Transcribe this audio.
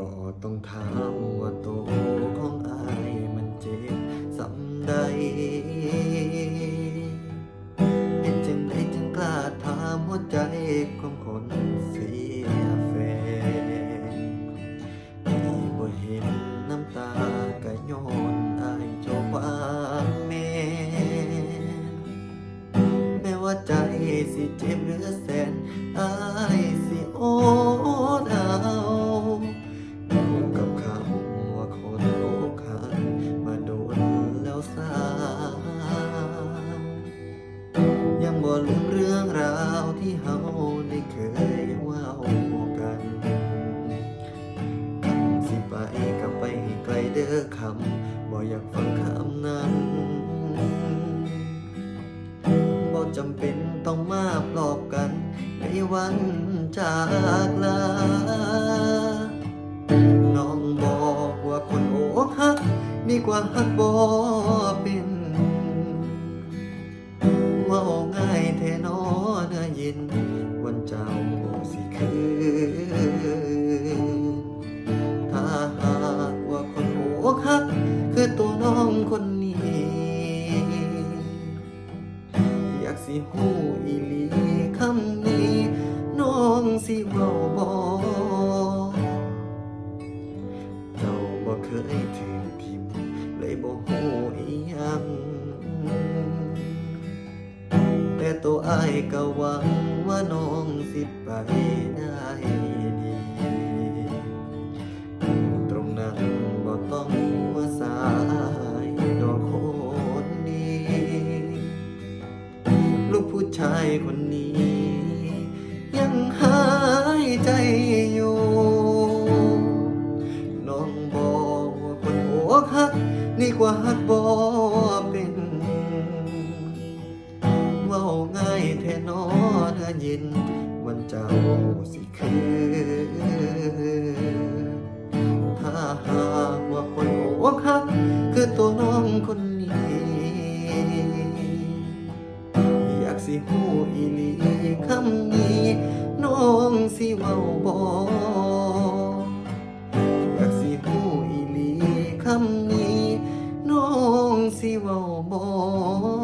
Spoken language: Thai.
บ่ต้องถามว่าตัวของอายมันเจ็บสำใด เป็นจังไดจึงกล้าถามหัวใจของคนเสียแฟนที่บ่เห็นน้ำตาก็ย้อนอายเจ้าควาแม่แม้ว่าใจสิเจ็บเหลือแสนอาย ลืมเรื่องราวที่เฮาได้เคยว่ากันคำสิไปกับไปให้ไกลเด้อคำบ่อยากฟังคำนั้นบ่จำเป็นต้องมาปลอบกันในวันจากลา น้องบอกว่าคนอกหัก ดีกว่าหักบ่เป็น นอเนื้อเย็นวันเจ้าสิคืนถ้าหากว่าคนโอกหัก คือตัวน้องคนนี้ อยากสิหูอีลีคำนี้ น้องสิเว้าบ่เจ้าบ่เคยถึงทิมเลยบ่หูอีหยัง อายก็หวังว่าน้องสิไปได้ดีตรงนั้นบ่ต้องว่าสายดอกคนดี ลูกผู้ชายคนนี้ ยังหายใจอยู่ น้องบอกว่าคนอกหักนี่กว่าหักบ่เป็ นอเนื้ยิน วันเจ้าสิคือ ถ้าหากว่าคนหัวคักคือตัวน้องคนนี้ อยากสิหูอีลีคำนี้ น้องสิเว้าบอกสิหูอีลีคำนี้น้องสิเว้าบอก